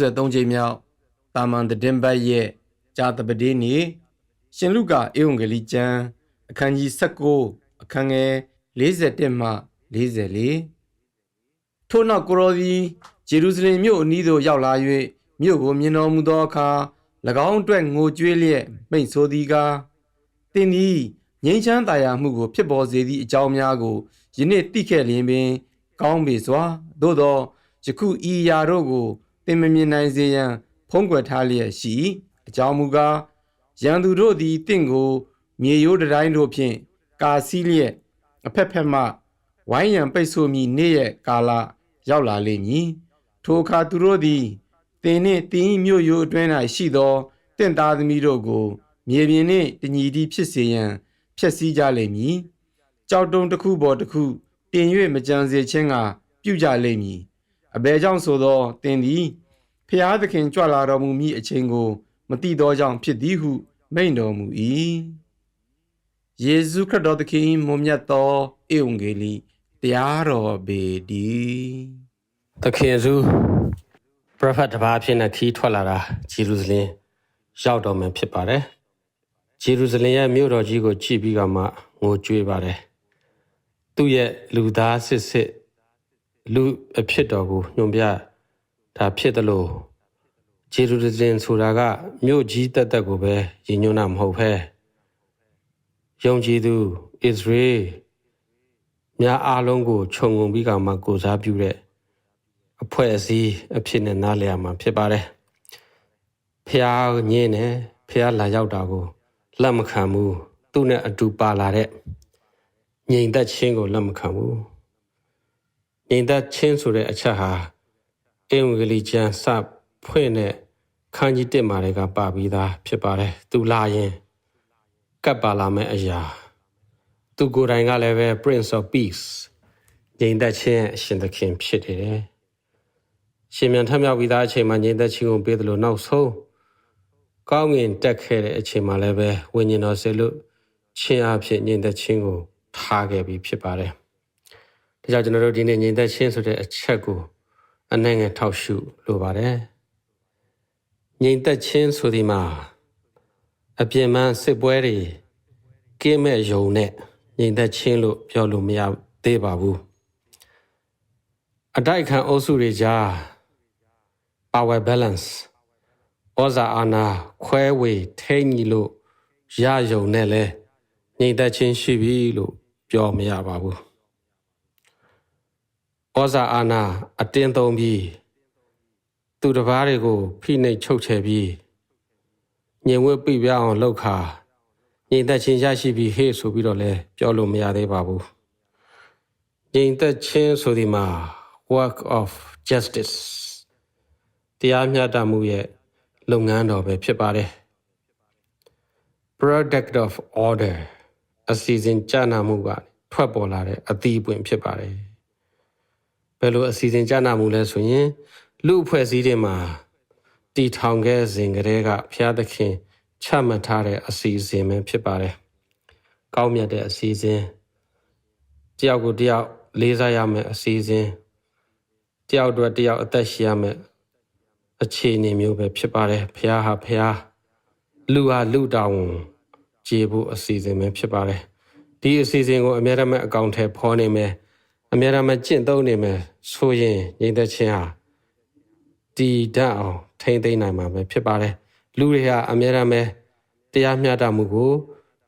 33ကြိမ်မြောက်တာမန်တည်င်းပတ်ရဲ့ဂျာတပတိနေ့ရှင်လုကာဧဝံဂေလိကျမ်းအခန်းကြီး19အခန်းငယ်41မှ44ထို့နောက်ကိုရောသည်ဂျေရုဆလင်မြို့အနီးသို့ရောက်လာ၍မြို့ကိုမြင်တော်မူသောအခါ၎င်းအတွက်ငိုကြွေးလျက်မိန့်ဆိုသည်ကားသင်သည်ငြိမ်းချမ်းသာယာမှုကိုဖြစ်ပေါ်စေသည့်အကြောင်းများကိုယနေ့သိခဲ့လျင်ပင် ကောင်းပေစွာသို့သောယခုဤအရာတို့ကိုသ င်မမြင်နိုင်စေရန်ဖုံးကွယ်ထားလျက်ရှိ၏အကြောင်းမူကားရန်သူတို့သည်တင့်ကို မြေရိုးတတိုင်းတို့ဖြင့်ကာစီးလျက်အဖက်ဖက်မှဝိုင်းရန်ပိတ်ဆို့မည်နေ့ရက်ကာလရောက်လာလိမ့်မည်ထိုအခါသူတို့သည်သင်နှင့်တင်း၏မြို့ရိုးအတွင်း၌ရှိသောတင့်သားသမီးတို့ကို မြေပြင်နှင့်တညီတည်ဖြစ်စေရန်ဖျက်ဆီးကြလိမ့်မည်ကြောက်တုံတစ်ခုပေါ်တစ်ခုတင်၍မကြံစေခြင်းကပြုကြလိမ့်မည်အဘယ်ကြောင့်ဆိုသောတင်သည် ဖျားသခင်ကြွလာတော်မူမည့်အချိန်ကို မတိသောကြောင့်ဖြစ်သည်ဟု မိန့်တော်မူ၏ယေရှုခရစ်တော်သခင်မွန်မြတ်သောဧဝံဂေလိတရားတော်ပေတည်သခင်ယေရှုပရဖက်တစ်ပါးအဖြစ်နဲ့ခီးထွက်လာတာဂျေရုဆလင်ရောက်တော်မှာဖြစ်ပါတယ်ဂျေရုဆလင်ရဲ့မြို့တော်ကြီးကိုကြည့်ပြီးကမှငိုကြွေးပါတယ်သူ့ရဲ့လူသားစစ်စစ်လူအဖြစ်တော်ကိုညွှန်ပြ ဒါဖြစ်တယ်လို့ဂျေရုဆလင်ဆိုတာကမြို့ကြီးတက်တက်ကိုပဲရည်ညွှန်းတာမဟုတ်ဘဲယုံကြည်သူဣသရေလများအားလုံးကိုခြုံငုံပြီးကမှကိုစားပြုတဲ့အဖွဲ့အစည်းအဖြစ်နဲ့နားလည်ရမှာဖြစ်ပါတယ်။ဖះညင်းနဲ့ဖះလာရောက်တာကိုလက်မခံဘူး။သူ့နဲ့အတူပါလာတဲ့ငြိမ်သက်ခြင်းကိုလက်မခံဘူး။ငြိမ်သက်ခြင်းဆိုတဲ့အချက်ဟာ အင်္ဂလိပ်ကျမ်းစဖွင့်တဲ့ခန်းကြီးတက်မာတွေကပါပြီးသားဖြစ်ပါတယ်။သူလာရင်ကပ်ပါလာမယ့်အရာသူကိုယ်တိုင်ကလည်းပဲ Prince of Peace ငြိမ်သက်ခြင်းအရှင်သခင်ဖြစ်နေတယ်။ရှင်မြန်ထမြောက်ပြီးသားအချိန်မှာငြိမ်သက်ခြင်းကိုပေးတယ်လို့နောက်ဆုံးကောင်းငင်တက်ခဲ့တဲ့အချိန်မှာလည်းပဲဝိညာဉ်တော်ဆေလို့ချင်းအဖြစ်ငြိမ်သက်ခြင်းကိုထားခဲ့ပြီးဖြစ်ပါတယ်။ဒါကြောင့်ကျွန်တော်တို့ဒီနေ့ငြိမ်သက်ခြင်းဆိုတဲ့အချက်ကို အနိုင်ငယ်ထောက်ရှုလိုပါတယ်။ငြိမ်သက်ခြင်းဆိုဒီမှာအပြင်းမှန်စစ်ပွဲတွေကင်းမဲ့ယုံနဲ့ငြိမ်သက်ခြင်းလို့ပြောလို့မရသေးပါဘူး။အတိုက်ခံအုပ်စုတွေကြား power balance ဩဇာအာဏာခွဲဝေထိန်းကြီးလို့ရယုံနဲ့လဲညီသက်ချင်းရှိပြီလို့ပြောမရပါဘူး ဩဇာအာဏာအတင်းသုံးပြီးသူတစ်ပါးတွေကိုဖိနှိပ်ချုပ်ချယ်ပြီးညင်ဝတ်ပြပြအောင်လှုပ်ခါညီသက်ချင်းရရှိပြီးဟေ့ဆိုပြီးတော့လဲပြောလို့မရသေးပါဘူးညီသက်ချင်းဆိုဒီမှာ work of justice တရားမျှတမှုရဲ့လုပ်ငန်းတော်ပဲဖြစ်ပါတယ် product of order အစီအစဉ်ကြနာမှုကထွက်ပေါ်လာတဲ့အသီးပွင့်ဖြစ်ပါတယ် ဘယ်လိုအစီအစဉ်ကြနာမှုလဲဆိုရင်လူအဖွဲ့အစည်းတွေမှာတည်ထောင်ခဲ့စဉ်ကတည်းကဘုရားသခင်ချမှတ်ထားတဲ့အစီအစဉ်ပဲဖြစ်ပါတယ်ကောင်းမြတ်တဲ့အစီအစဉ်တယောက်ကိုတယောက်လေးစားရမယ်အစီအစဉ်တယောက်အတွက်တယောက်အသက်ရှင်ရမယ်အခြေအနေမျိုးပဲဖြစ်ပါတယ်ဖះဟာဖះလူဟာလူတောင်ခြေဖို့အစီအစဉ်ပဲဖြစ်ပါတယ်ဒီအစီအစဉ်ကိုအများရမဲ့အကောင့်ထဲဖော်နေမယ်အများရမဲ့ကျင့်သုံးနေမယ် ဆိုရင်ညီသက်ချင်းဟာတည်တတ်အောင်ထိမ့်သိမ့်နိုင်မှာပဲဖြစ်ပါတယ်လူတွေဟာအများရမဲ့တရားမျှတမှုကို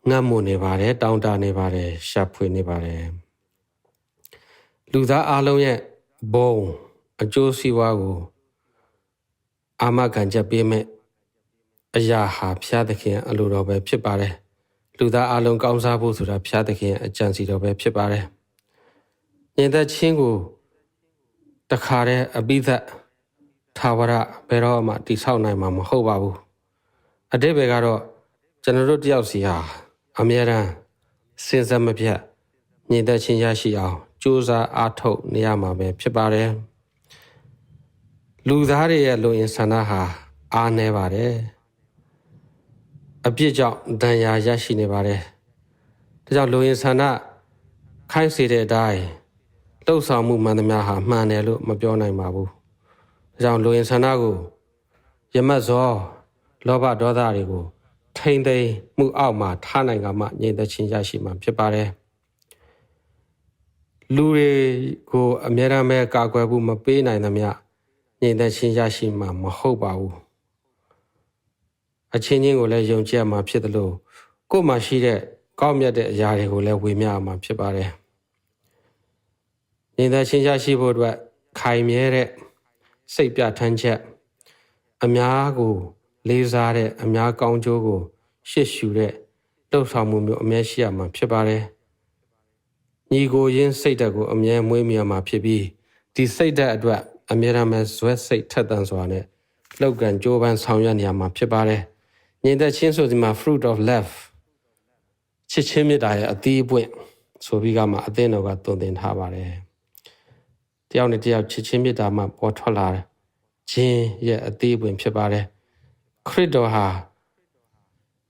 ငတ်မွနေပါတယ်တောင်းတနေပါတယ်ရှာဖွေနေပါတယ်လူသားအလုံးရဲ့ဘုံအကျိုးစီးပွားကိုအာမခံချက်ပေးမဲ့အရာဟာဖျားသခင်အလိုတော်ပဲဖြစ်ပါတယ်လူသားအလုံးကောင်းစားဖို့ဆိုတာဖျားသခင်အကြံစီတော်ပဲဖြစ်ပါတယ်ဉာဏ်သက်ချင်းကို တခါတည်းအပိသက်သာဝရဘယ်တော့မှတိဆောက်နိုင်မှာမဟုတ်ပါဘူးအတိတ်ဘယ်ကတော့ကျွန်တော်တို့တယောက်စီဟာအမြဲတမ်းစဉ်ဆက်မပြတ်ဉာဏ်သက်ချင်းရရှိအောင်ကြိုးစားအားထုတ်နေရမှာပဲဖြစ်ပါတယ်လူသားတွေရဲ့လူအင်ဆန္ဒဟာအားနေပါတယ်အပြစ်ကြောင့်ဒဏ်ရာရရှိနေပါတယ်ဒါကြောင့်လူအင်ဆန္ဒခိုင်းစေတဲ့အတိုင်း လှုပ်ဆောင်မှုမှန်သမျှဟာမှန်တယ်လို့မပြောနိုင်ပါဘူးဒါကြောင့်လူရင်ဆန္ဒကိုယမတ်ဇောလောဘဒေါသတွေကိုထိမ့်သိမ်းမှုအောက်မှာထားနိုင်ကမှငြိမ်သက်ခြင်းရရှိမှာဖြစ်ပါတယ်လူတွေကိုအမြဲတမ်းပဲကာကွယ်ဖို့မပေးနိုင်သမျှငြိမ်သက်ခြင်းရရှိမှာမဟုတ်ပါဘူးအချင်းချင်းကိုလည်းယုံကြည်မှာဖြစ်တယ်လို့ကိုယ်မှာရှိတဲ့ကောင်းမြတ်တဲ့အရာတွေကိုလည်းဝေမျှမှာဖြစ်ပါတယ် ငြိမ်သက်ခြင်းရရှိဖို့အတွက်ခိုင်မြဲတဲ့စိတ်ပြဋ္ဌာန်းချက်အများကိုလေးစားတဲ့အများကောင်းကျိုးကို ရှေ့ရှုတဲ့လှုပ်ဆောင်မှုမျိုးအမြဲရှိရမှာဖြစ်ပါတယ်။ညီကိုရင်းစိတ်ဓာတ်ကိုအမြဲမွေးမြူရမှာဖြစ်ပြီးဒီစိတ်ဓာတ်အတွက်အမြဲတမ်းပဲဇွဲစိတ်ထက်သန်စွာနဲ့လှုပ်ကန်ကြိုးပမ်းဆောင်ရွက်နေရမှာဖြစ်ပါတယ်။ညီသက်ချင်းဆိုဒီမှာ fruit of love ချစ်ချင်းမေတ္တာရဲ့အသီးအပွင့်ဆိုပြီးကမှအသင်းတော်ကတုံသင်ထားပါတယ်။ တယောက်နဲ့တယောက်ချစ်ချင်းမေတ္တာမှပေါ်ထွက်လာတယ်ခြင်းရဲ့အသေးပွင့်ဖြစ်ပါတယ်ခရစ်တော်ဟာ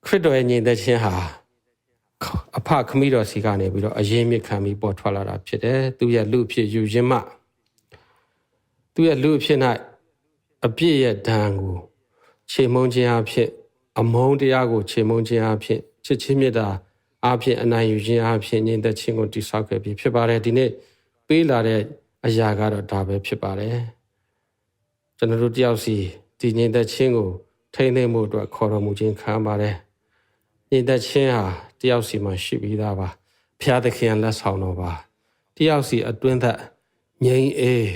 ခရစ်တော်ရဲ့ညီသက်ခြင်းဟာအဖခမည်းတော်စီကနေပြီးတော့အရင်မြစ်ခံပြီးပေါ်ထွက်လာတာဖြစ်တယ်သူရဲ့လူဖြစ်ယူခြင်းမှသူရဲ့လူဖြစ်၌အပြည့်ရဲ့ဒဏ်ကိုခြေမုံခြင်းအဖြစ်အမုန်းတရားကိုခြေမုံခြင်းအဖြစ်ချစ်ချင်းမြတ်တာအဖြစ်အနိုင်ယူခြင်းအဖြစ်ညီသက်ခြင်းကိုတိဆောက်ခဲ့ပြီးဖြစ်ပါတယ်ဒီနေ့ပေးလာတဲ့ အရာကတော့ဒါပဲဖြစ်ပါတယ်ကျွန်တော်တို့တယောက်စီဒီညီသက်ခြင်းကိုထိန်းသိမ်းမှုအတွက်ခေါ်တော်မူခြင်းခံပါတယ်ညီသက်ခြင်းဟာတယောက်စီမှာရှိပြီးသားပါဖျားသခင်လက်ဆောင်တော်ပါတယောက်စီအတွင်းသက်ငြိမ်းအေး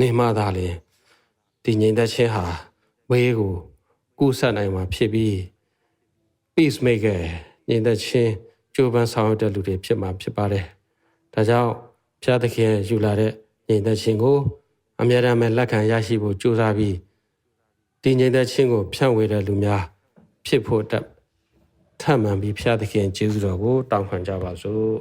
နေမှသာလျှင်ဒီညီသက်ခြင်းဟာဝေးကိုကူးဆက်နိုင်မှာဖြစ်ပြီး peace maker ညီသက်ချင်းကြိုးပမ်းဆောင်ရွက်တဲ့လူတွေဖြစ်မှာဖြစ်ပါတယ်ဒါကြောင့်ဖျားသခင်ယူလာတဲ့ ညီသက်ချင်းကိုအမြဲတမ်းပဲလက်ခံရရှိဖို့ကြိုးစားပြီးဒီငြိမ်သက်ခြင်းကိုဖြန့်ဝေတဲ့လူများဖြစ်ဖို့တက်ထပ်မံပြီးဖျားသခင်ကျေးဇူးတော်ကိုတောင်းခံကြပါစို့